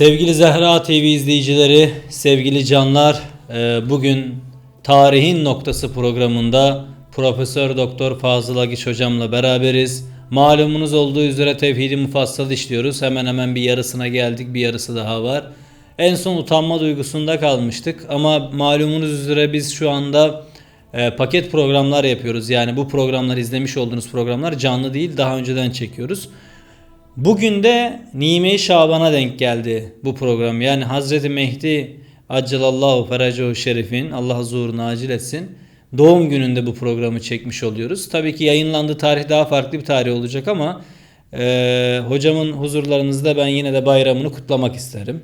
Sevgili Zehra TV izleyicileri, sevgili canlar, e, bugün Tarihin Noktası programında Profesör Doktor Fazıl Agiç hocamla beraberiz. Malumunuz olduğu üzere tevhidi mufassal işliyoruz. Hemen hemen bir yarısına geldik, bir yarısı daha var. En son utanma duygusunda kalmıştık ama malumunuz üzere biz şu anda e, paket programlar yapıyoruz. Yani bu programlar izlemiş olduğunuz programlar canlı değil, daha önceden çekiyoruz. Bugün de Nime-i Şaban'a denk geldi bu program. Yani Hazreti Mehdi Accelallahu Feracehu Şerif'in Allah huzuruna acil etsin. Doğum gününde bu programı çekmiş oluyoruz. Tabii ki yayınlandığı tarih daha farklı bir tarih olacak ama e, hocamın huzurlarınızda ben yine de bayramını kutlamak isterim.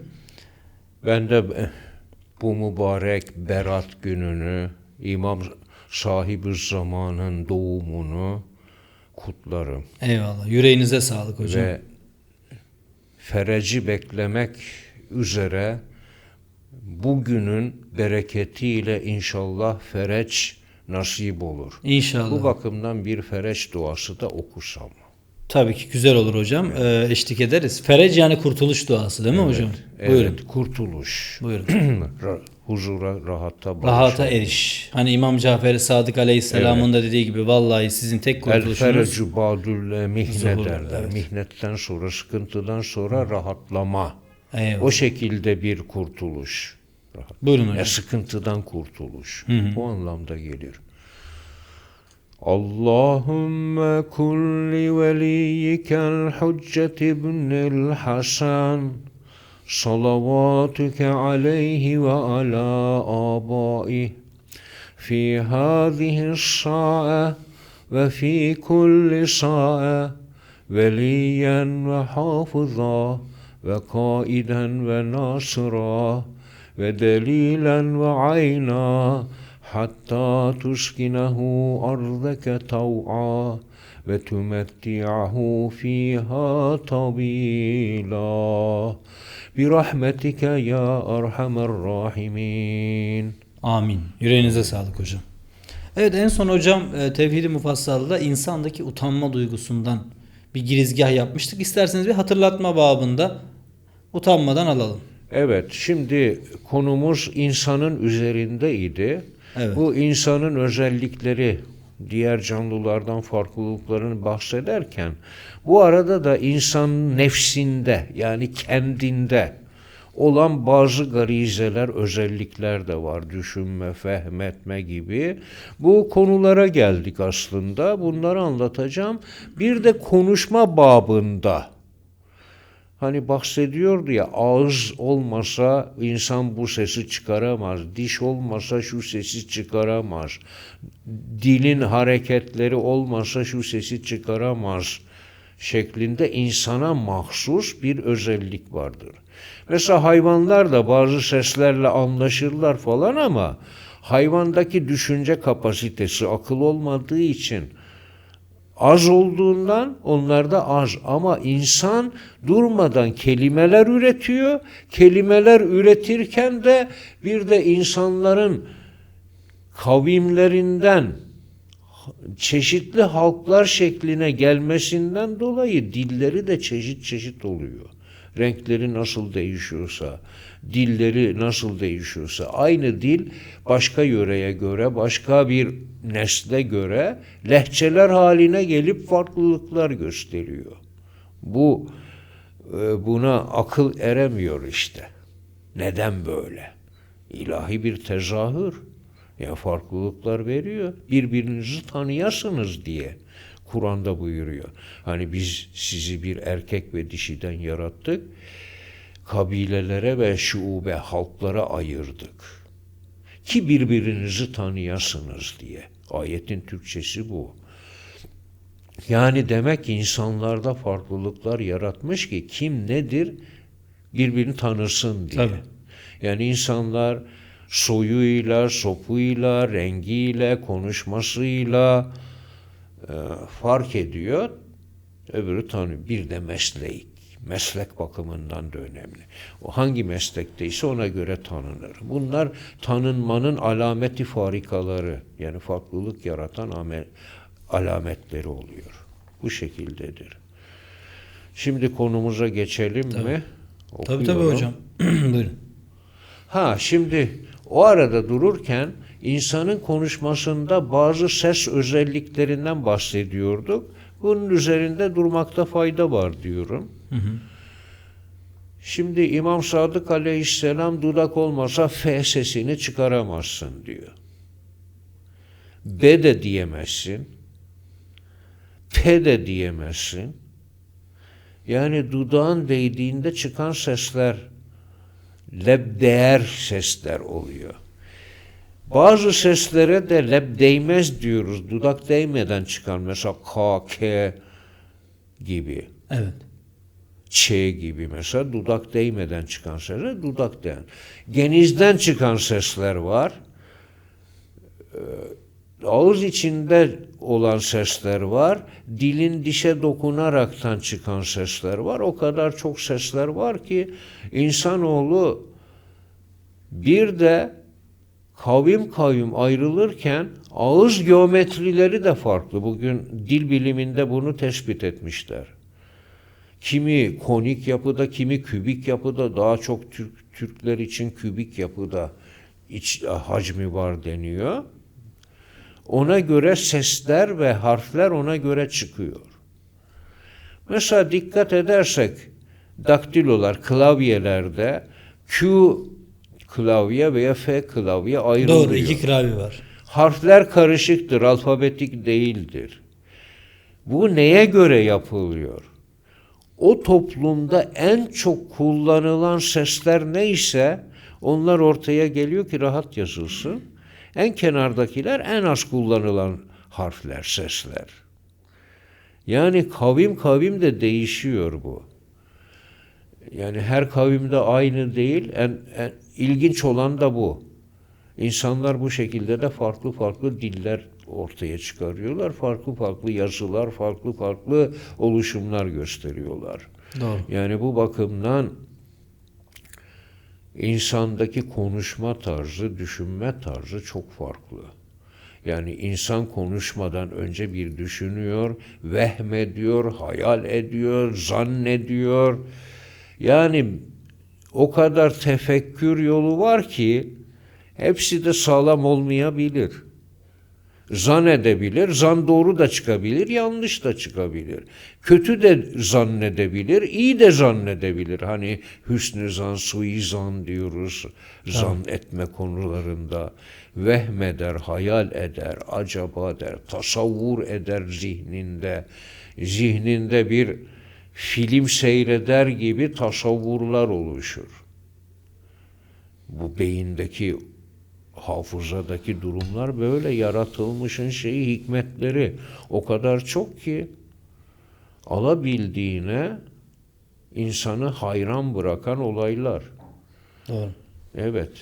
Ben de eh, bu mübarek Berat gününü, İmam sahibi zamanın doğumunu kutlarım. Eyvallah. Yüreğinize sağlık hocam. Ve fereci beklemek üzere bugünün bereketiyle inşallah fereç nasip olur. İnşallah. Bu bakımdan bir fereç duası da okusam. Tabii ki güzel olur hocam. E, eşlik ederiz. Ferec yani kurtuluş duası değil mi hocam? Buyurun. Evet, kurtuluş. Buyurun. Ra- Huzura, rahata, barışa. Rahata eriş. Hani İmam Cafer Sadık Aleyhisselam'ın da dediği gibi vallahi sizin tek El kurtuluşunuz ferecu badülle mihne derler. evet. Mihnetten sonra, sıkıntıdan sonra rahatlama. Eyvallah. O şekilde bir kurtuluş. Rahat. Buyurun hocam. sıkıntıdan kurtuluş. Bu anlamda gelir. Allahümme kulli veliyyikel hüccet ibnil Hasan صلواتك عليه وعلى آبائه في هذه الساعة وفي كل ساعة وليا وحافظا وقائدا وناصرا ودليلا وعينا حتى تسكنه أرضك طوعا وتمتعه فيها طويلا. Birahmetike ya erhamer rahimin. Amin. Yüreğinize sağlık hocam. Evet en son hocam e, Tevhid-i Mufassal'da insandaki utanma duygusundan bir girizgah yapmıştık. İsterseniz bir hatırlatma babında utanmadan alalım. Evet şimdi konumuz insanın üzerindeydi. Evet. Bu insanın özellikleri diğer canlılardan farklılıklarını bahsederken bu arada da insan nefsinde yani kendinde olan bazı garizeler, özellikler de var. Düşünme, fehmetme gibi. Bu konulara geldik aslında. Bunları anlatacağım. Bir de konuşma babında Hani bahsediyordu ya ağız olmasa insan bu sesi çıkaramaz. Diş olmasa şu sesi çıkaramaz. Dilin hareketleri olmasa şu sesi çıkaramaz şeklinde insana mahsus bir özellik vardır. Mesela hayvanlar da bazı seslerle anlaşırlar falan ama hayvandaki düşünce kapasitesi akıl olmadığı için az olduğundan onlarda az ama insan durmadan kelimeler üretiyor. Kelimeler üretirken de bir de insanların kavimlerinden çeşitli halklar şekline gelmesinden dolayı dilleri de çeşit çeşit oluyor. Renkleri nasıl değişiyorsa, dilleri nasıl değişiyorsa aynı dil başka yöreye göre, başka bir nesle göre lehçeler haline gelip farklılıklar gösteriyor. Bu e, buna akıl eremiyor işte. Neden böyle? İlahi bir tezahür. Ya farklılıklar veriyor. Birbirinizi tanıyasınız diye. Kur'an'da buyuruyor. Hani biz sizi bir erkek ve dişiden yarattık. Kabilelere ve şube halklara ayırdık. Ki birbirinizi tanıyasınız diye. Ayetin Türkçesi bu. Yani demek ki insanlarda farklılıklar yaratmış ki kim nedir birbirini tanısın diye. Tabii. Yani insanlar soyuyla, sopuyla, rengiyle, konuşmasıyla e, fark ediyor. Öbürü tanıyor. Bir de meslek. Meslek bakımından da önemli. O hangi meslekteyse ona göre tanınır. Bunlar tanınmanın alameti farikaları. Yani farklılık yaratan amel, alametleri oluyor. Bu şekildedir. Şimdi konumuza geçelim mi? Tabii tabii okuyorum. hocam. Buyurun. Ha şimdi o arada dururken insanın konuşmasında bazı ses özelliklerinden bahsediyorduk. Bunun üzerinde durmakta fayda var diyorum. Şimdi İmam Sadık Aleyhisselam dudak olmasa F sesini çıkaramazsın diyor. B de diyemezsin. P de diyemezsin. Yani dudağın değdiğinde çıkan sesler lebdeğer sesler oluyor. Bazı seslere de leb değmez diyoruz. Dudak değmeden çıkan mesela K, K gibi. Evet. Ç gibi mesela dudak değmeden çıkan sesler dudak değen. Genizden çıkan sesler var. Ee, Ağız içinde olan sesler var. Dilin dişe dokunaraktan çıkan sesler var. O kadar çok sesler var ki insanoğlu bir de kavim kavim ayrılırken ağız geometrileri de farklı. Bugün dil biliminde bunu tespit etmişler. Kimi konik yapıda, kimi kübik yapıda, daha çok Türk, Türkler için kübik yapıda iç hacmi var deniyor. Ona göre sesler ve harfler ona göre çıkıyor. Mesela dikkat edersek daktilolar, klavyelerde Q klavye veya F klavye ayrılıyor. Doğru. iki klavye var. Harfler karışıktır, alfabetik değildir. Bu neye göre yapılıyor? O toplumda en çok kullanılan sesler neyse onlar ortaya geliyor ki rahat yazılsın. En kenardakiler en az kullanılan harfler, sesler. Yani kavim kavim de değişiyor bu. Yani her kavimde aynı değil. En, en ilginç olan da bu. İnsanlar bu şekilde de farklı farklı diller ortaya çıkarıyorlar. Farklı farklı yazılar, farklı farklı oluşumlar gösteriyorlar. Doğru. Yani bu bakımdan insandaki konuşma tarzı, düşünme tarzı çok farklı. Yani insan konuşmadan önce bir düşünüyor, vehmediyor, hayal ediyor, zannediyor. Yani o kadar tefekkür yolu var ki hepsi de sağlam olmayabilir. Zan edebilir, zan doğru da çıkabilir, yanlış da çıkabilir. Kötü de zannedebilir, iyi de zannedebilir. Hani hüsnü zan, suizan diyoruz zan etme konularında. Vehmeder, hayal eder, acaba der, tasavvur eder zihninde. Zihninde bir film seyreder gibi tasavvurlar oluşur. Bu beyindeki hafızadaki durumlar böyle yaratılmışın şeyi hikmetleri o kadar çok ki alabildiğine insanı hayran bırakan olaylar. Doğru. Evet.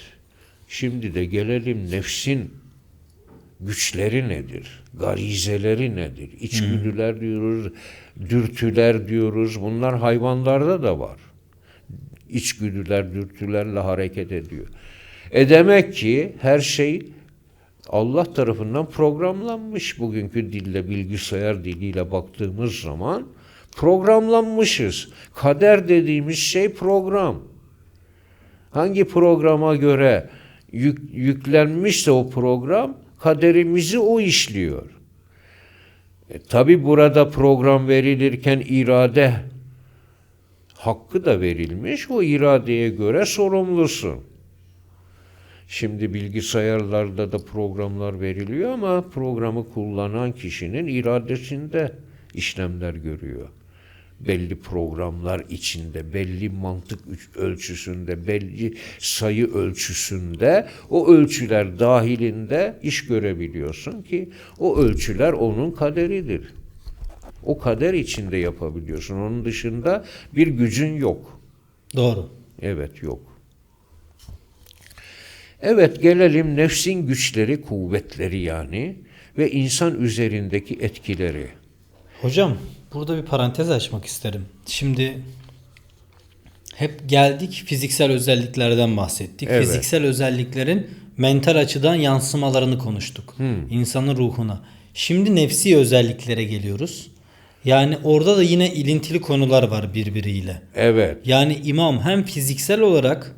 Şimdi de gelelim nefsin güçleri nedir? Garizeleri nedir? İçgüdüler diyoruz, dürtüler diyoruz. Bunlar hayvanlarda da var. İçgüdüler, dürtülerle hareket ediyor. E demek ki her şey Allah tarafından programlanmış bugünkü dille, bilgisayar diliyle baktığımız zaman programlanmışız. Kader dediğimiz şey program. Hangi programa göre yük, yüklenmişse o program kaderimizi o işliyor. E, Tabi burada program verilirken irade hakkı da verilmiş. O iradeye göre sorumlusun. Şimdi bilgisayarlarda da programlar veriliyor ama programı kullanan kişinin iradesinde işlemler görüyor. Belli programlar içinde, belli mantık ölçüsünde, belli sayı ölçüsünde, o ölçüler dahilinde iş görebiliyorsun ki o ölçüler onun kaderidir. O kader içinde yapabiliyorsun. Onun dışında bir gücün yok. Doğru. Evet yok. Evet gelelim nefsin güçleri, kuvvetleri yani ve insan üzerindeki etkileri. Hocam burada bir parantez açmak isterim. Şimdi hep geldik fiziksel özelliklerden bahsettik. Evet. Fiziksel özelliklerin mental açıdan yansımalarını konuştuk. İnsanın ruhuna. Şimdi nefsi özelliklere geliyoruz. Yani orada da yine ilintili konular var birbiriyle. Evet. Yani imam hem fiziksel olarak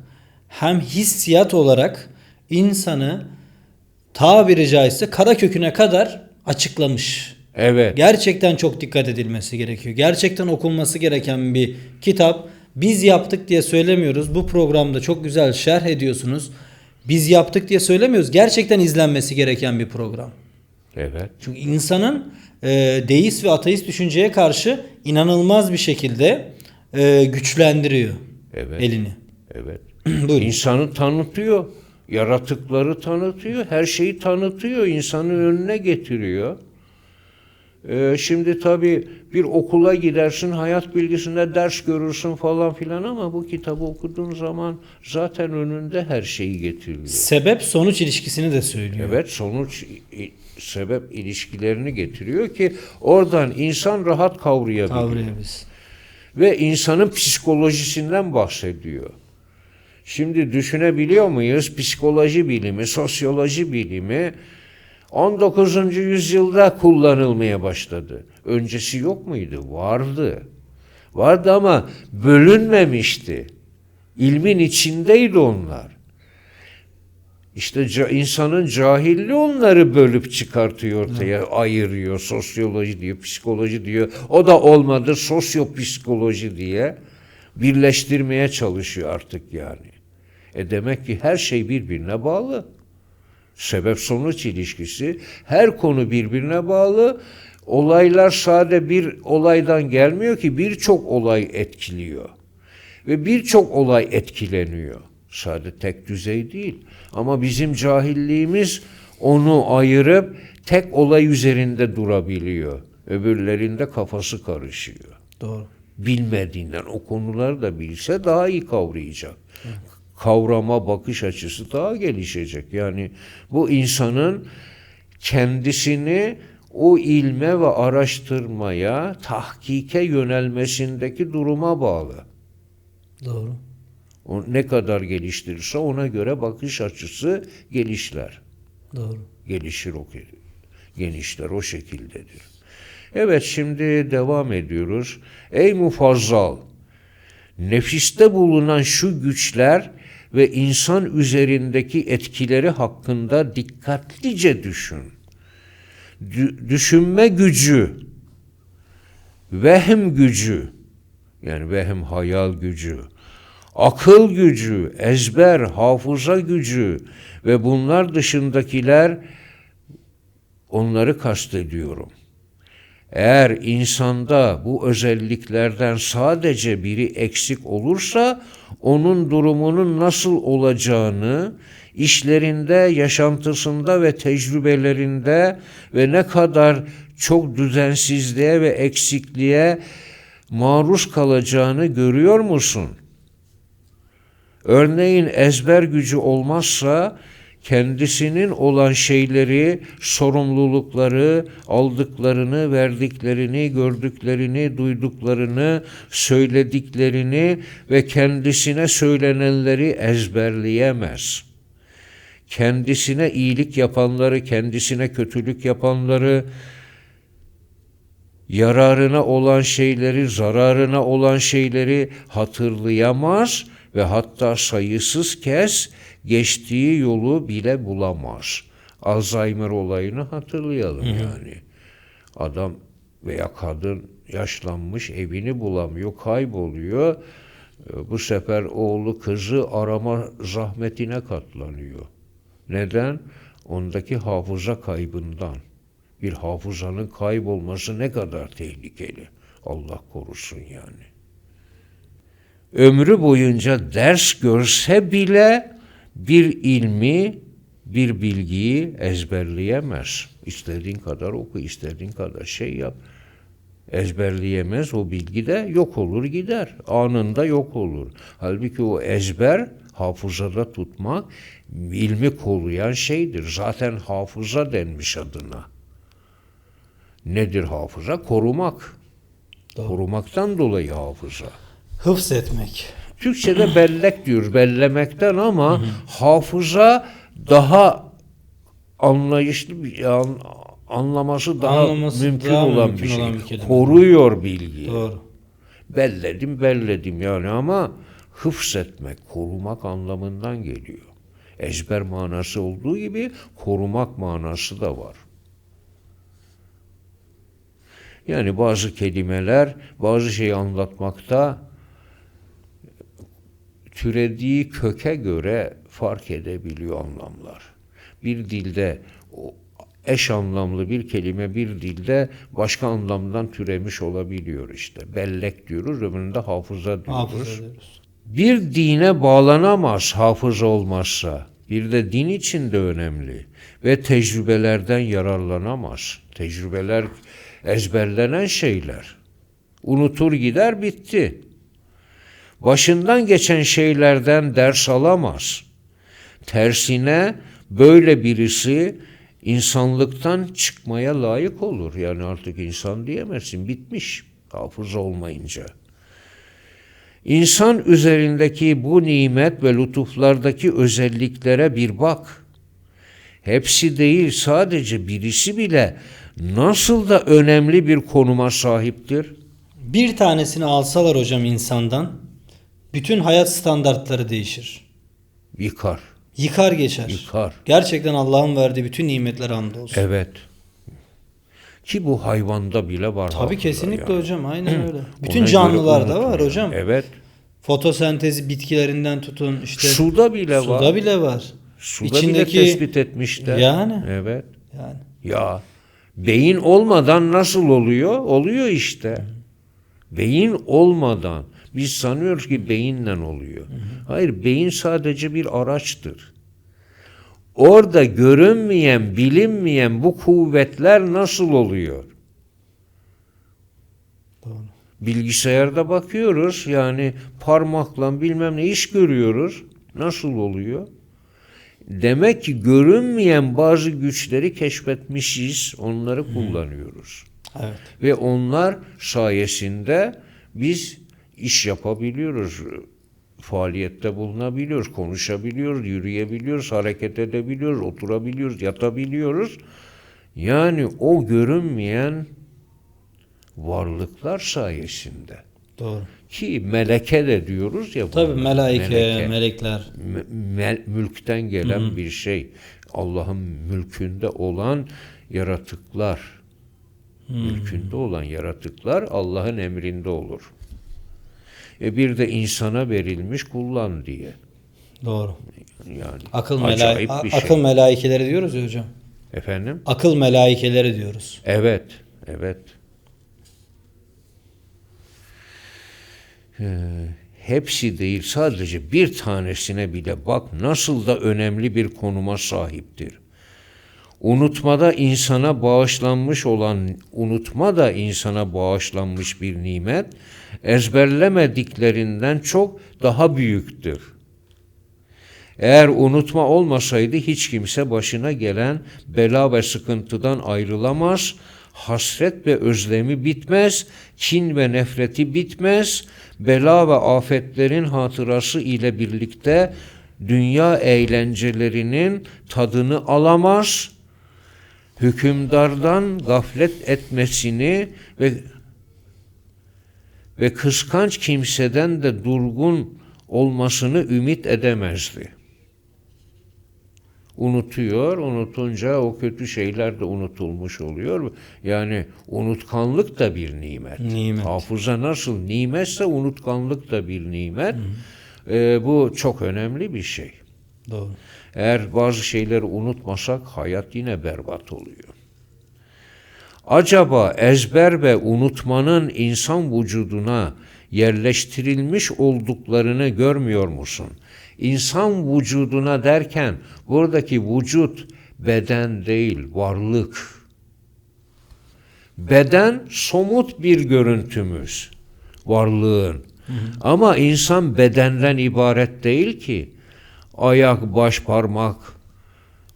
hem hissiyat olarak insanı tabiri caizse kara köküne kadar açıklamış. Evet. Gerçekten çok dikkat edilmesi gerekiyor. Gerçekten okunması gereken bir kitap. Biz yaptık diye söylemiyoruz. Bu programda çok güzel şerh ediyorsunuz. Biz yaptık diye söylemiyoruz. Gerçekten izlenmesi gereken bir program. Evet. Çünkü insanın e, deist ve ateist düşünceye karşı inanılmaz bir şekilde e, güçlendiriyor Evet. elini. Evet. Buyurun. İnsanı tanıtıyor. Yaratıkları tanıtıyor. Her şeyi tanıtıyor. insanı önüne getiriyor. Ee, şimdi tabii bir okula gidersin, hayat bilgisinde ders görürsün falan filan ama bu kitabı okuduğun zaman zaten önünde her şeyi getiriyor. Sebep sonuç ilişkisini de söylüyor. Evet sonuç sebep ilişkilerini getiriyor ki oradan insan rahat kavrayabilir. Kavrayabilsin. Ve insanın psikolojisinden bahsediyor. Şimdi düşünebiliyor muyuz? Psikoloji bilimi, sosyoloji bilimi 19. yüzyılda kullanılmaya başladı. Öncesi yok muydu? Vardı. Vardı ama bölünmemişti. İlmin içindeydi onlar. İşte insanın cahilliği onları bölüp çıkartıyor ortaya, ayırıyor. Sosyoloji diyor, psikoloji diyor. O da olmadı, sosyopsikoloji diye birleştirmeye çalışıyor artık yani. E demek ki her şey birbirine bağlı. Sebep sonuç ilişkisi, her konu birbirine bağlı. Olaylar sade bir olaydan gelmiyor ki birçok olay etkiliyor. Ve birçok olay etkileniyor. Sade tek düzey değil. Ama bizim cahilliğimiz onu ayırıp tek olay üzerinde durabiliyor. Öbürlerinde kafası karışıyor. Doğru. Bilmediğinden o konuları da bilse daha iyi kavrayacak. Kavrama bakış açısı daha gelişecek. Yani bu insanın kendisini o ilme ve araştırmaya, tahkike yönelmesindeki duruma bağlı. Doğru. O ne kadar geliştirirse ona göre bakış açısı gelişler. Doğru. Gelişir o genişler o şekildedir. Evet şimdi devam ediyoruz. Ey mufazzal nefiste bulunan şu güçler ve insan üzerindeki etkileri hakkında dikkatlice düşün. Dü- düşünme gücü, vehm gücü, yani vehm hayal gücü, akıl gücü, ezber, hafıza gücü ve bunlar dışındakiler onları kastediyorum. Eğer insanda bu özelliklerden sadece biri eksik olursa onun durumunun nasıl olacağını işlerinde, yaşantısında ve tecrübelerinde ve ne kadar çok düzensizliğe ve eksikliğe maruz kalacağını görüyor musun? Örneğin ezber gücü olmazsa kendisinin olan şeyleri, sorumlulukları, aldıklarını, verdiklerini, gördüklerini, duyduklarını, söylediklerini ve kendisine söylenenleri ezberleyemez. Kendisine iyilik yapanları, kendisine kötülük yapanları, yararına olan şeyleri, zararına olan şeyleri hatırlayamaz ve hatta sayısız kez geçtiği yolu bile bulamaz. Alzheimer olayını hatırlayalım yani. Adam veya kadın yaşlanmış, evini bulamıyor, kayboluyor. Ee, Bu sefer oğlu kızı arama zahmetine katlanıyor. Neden? Ondaki hafıza kaybından. Bir hafızanın kaybolması ne kadar tehlikeli. Allah korusun yani. Ömrü boyunca ders görse bile bir ilmi, bir bilgiyi ezberleyemez. İstediğin kadar oku, istediğin kadar şey yap. Ezberleyemez, o bilgi de yok olur gider. Anında yok olur. Halbuki o ezber, hafızada tutmak, ilmi koruyan şeydir. Zaten hafıza denmiş adına. Nedir hafıza? Korumak. Korumaktan dolayı hafıza. Hıfz etmek. Türkçe'de bellek diyoruz, bellemekten ama hafıza daha anlayışlı bir an- anlaması daha Anlaması mümkün daha olan mümkün bir şey. olan bir kelime. Koruyor bilgiyi. Doğru. Belledim belledim yani ama hıfzetmek, korumak anlamından geliyor. Ezber manası olduğu gibi korumak manası da var. Yani bazı kelimeler bazı şeyi anlatmakta türediği köke göre fark edebiliyor anlamlar. Bir dilde eş anlamlı bir kelime bir dilde başka anlamdan türemiş olabiliyor işte. Bellek diyoruz, öbüründe hafıza diyoruz. Hafız ediyoruz. Bir dine bağlanamaz hafız olmazsa. Bir de din için de önemli. Ve tecrübelerden yararlanamaz. Tecrübeler ezberlenen şeyler. Unutur gider bitti. Başından geçen şeylerden ders alamaz. Tersine böyle birisi insanlıktan çıkmaya layık olur. Yani artık insan diyemezsin. Bitmiş hafız olmayınca. İnsan üzerindeki bu nimet ve lütuflardaki özelliklere bir bak. Hepsi değil sadece birisi bile nasıl da önemli bir konuma sahiptir. Bir tanesini alsalar hocam insandan bütün hayat standartları değişir. Yıkar, Yıkar geçer. yıkar. Gerçekten Allah'ın verdiği bütün nimetler hamdolsun. Evet. Ki bu hayvanda bile var. Tabii kesinlikle yani. hocam aynen öyle. Bütün Ona canlılarda var hocam. Evet. Fotosentezi bitkilerinden tutun işte Suda bile suda var. bile var. Suda İçindeki- bile tespit etmişler. Yani. Evet. Yani Ya beyin olmadan nasıl oluyor? Oluyor işte. Beyin olmadan biz sanıyoruz ki beyinle oluyor. Hayır, beyin sadece bir araçtır. Orada görünmeyen, bilinmeyen bu kuvvetler nasıl oluyor? doğru. Bilgisayarda bakıyoruz yani parmakla bilmem ne iş görüyoruz. Nasıl oluyor? Demek ki görünmeyen bazı güçleri keşfetmişiz, onları kullanıyoruz. Evet. Ve onlar sayesinde biz iş yapabiliyoruz, faaliyette bulunabiliyoruz, konuşabiliyoruz, yürüyebiliyoruz, hareket edebiliyoruz, oturabiliyoruz, yatabiliyoruz. Yani o görünmeyen varlıklar sayesinde. Doğru. Ki meleke de diyoruz ya. Tabii bunlara, melaike, meleke. melekler. Me- mülkten gelen bir şey. Allah'ın mülkünde olan yaratıklar. Mülkünde olan yaratıklar Allah'ın emrinde olur. E bir de insana verilmiş kullan diye. Doğru. Yani Akıl, mela bir şey. akıl melaikeleri diyoruz ya hocam. Efendim? Akıl melaikeleri diyoruz. Evet, evet. Ee, hepsi değil sadece bir tanesine bile bak nasıl da önemli bir konuma sahiptir. Unutmada insana bağışlanmış olan, unutma da insana bağışlanmış bir nimet, ezberlemediklerinden çok daha büyüktür. Eğer unutma olmasaydı hiç kimse başına gelen bela ve sıkıntıdan ayrılamaz, hasret ve özlemi bitmez, kin ve nefreti bitmez, bela ve afetlerin hatırası ile birlikte dünya eğlencelerinin tadını alamaz, hükümdardan gaflet etmesini ve ve kıskanç kimseden de durgun olmasını ümit edemezdi. Unutuyor, unutunca o kötü şeyler de unutulmuş oluyor. Yani unutkanlık da bir nimet. Nimet. Hafıza nasıl nimetse unutkanlık da bir nimet. Ee, bu çok önemli bir şey. Doğru. Eğer bazı şeyleri unutmasak hayat yine berbat oluyor. Acaba ezber ve unutmanın insan vücuduna yerleştirilmiş olduklarını görmüyor musun? İnsan vücuduna derken buradaki vücut beden değil, varlık. Beden somut bir görüntümüz, varlığın. Ama insan bedenden ibaret değil ki. Ayak, baş, parmak,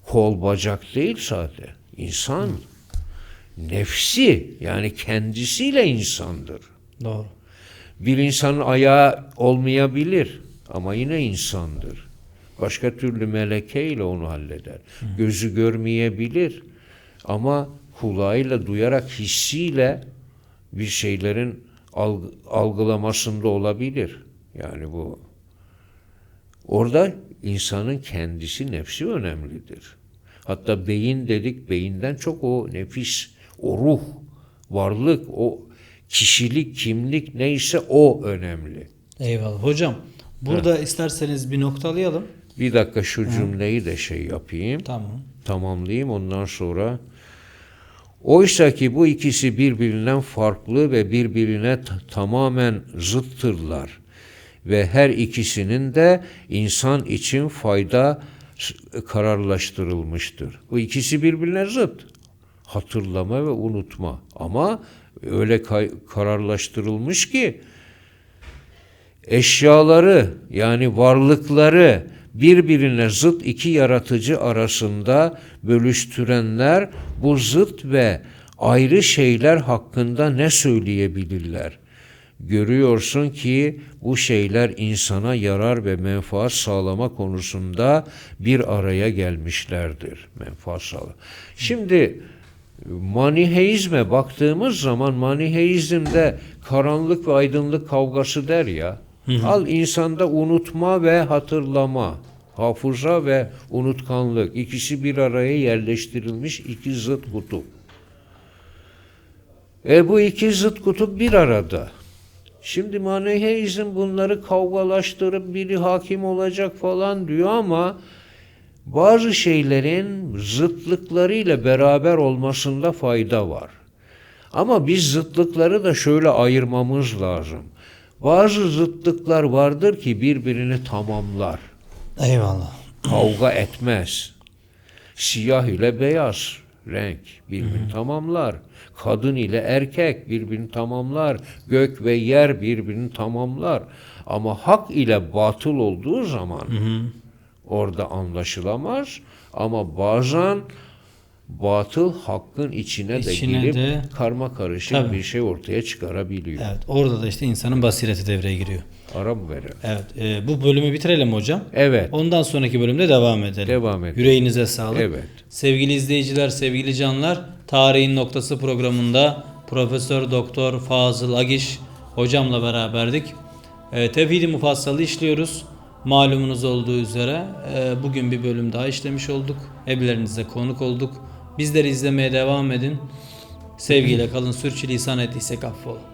kol, bacak değil sadece. İnsan nefsi yani kendisiyle insandır. Doğru. Bir insanın ayağı olmayabilir ama yine insandır. Başka türlü melekeyle onu halleder. Gözü görmeyebilir ama kulağıyla duyarak hissiyle bir şeylerin alg- algılamasında olabilir. Yani bu orada insanın kendisi nefsi önemlidir. Hatta beyin dedik beyinden çok o nefis, o ruh, varlık, o kişilik, kimlik neyse o önemli. Eyvallah. Hocam burada isterseniz bir noktalayalım. Bir dakika şu cümleyi de şey yapayım. Tamam. tamamlayayım ondan sonra. Oysa ki bu ikisi birbirinden farklı ve birbirine tamamen zıttırlar. Ve her ikisinin de insan için fayda kararlaştırılmıştır. Bu ikisi birbirine zıt. Hatırlama ve unutma. Ama öyle kararlaştırılmış ki eşyaları yani varlıkları birbirine zıt iki yaratıcı arasında bölüştürenler bu zıt ve ayrı şeyler hakkında ne söyleyebilirler? Görüyorsun ki bu şeyler insana yarar ve menfaat sağlama konusunda bir araya gelmişlerdir. Menfaat sağlama. Şimdi Maniheizme baktığımız zaman maniheizmde karanlık ve aydınlık kavgası der ya. Al insanda unutma ve hatırlama, hafıza ve unutkanlık ikisi bir araya yerleştirilmiş iki zıt kutup. E bu iki zıt kutup bir arada. Şimdi maniheizm bunları kavgalaştırıp biri hakim olacak falan diyor ama bazı şeylerin zıtlıklarıyla beraber olmasında fayda var. Ama biz zıtlıkları da şöyle ayırmamız lazım. Bazı zıtlıklar vardır ki birbirini tamamlar. Eyvallah. Kavga etmez. Siyah ile beyaz renk birbirini tamamlar. Kadın ile erkek birbirini tamamlar. Gök ve yer birbirini tamamlar. Ama hak ile batıl olduğu zaman orada anlaşılamaz. Ama bazen batıl hakkın içine, İçine de girip de- karma karışık Tabii. bir şey ortaya çıkarabiliyor. Evet orada da işte insanın basireti devreye giriyor. Ara mı verelim? Evet e, bu bölümü bitirelim hocam. Evet. Ondan sonraki bölümde devam edelim. Devam edelim. Yüreğinize sağlık. Evet. Sevgili izleyiciler, sevgili canlar, Tarihin Noktası programında Profesör Doktor Fazıl Agiş hocamla beraberdik. E, Tevhid-i Mufassal'ı işliyoruz. Malumunuz olduğu üzere e, bugün bir bölüm daha işlemiş olduk. Evlerinize konuk olduk. Bizleri izlemeye devam edin. Sevgiyle kalın. Sürçülisan ettiysek affola.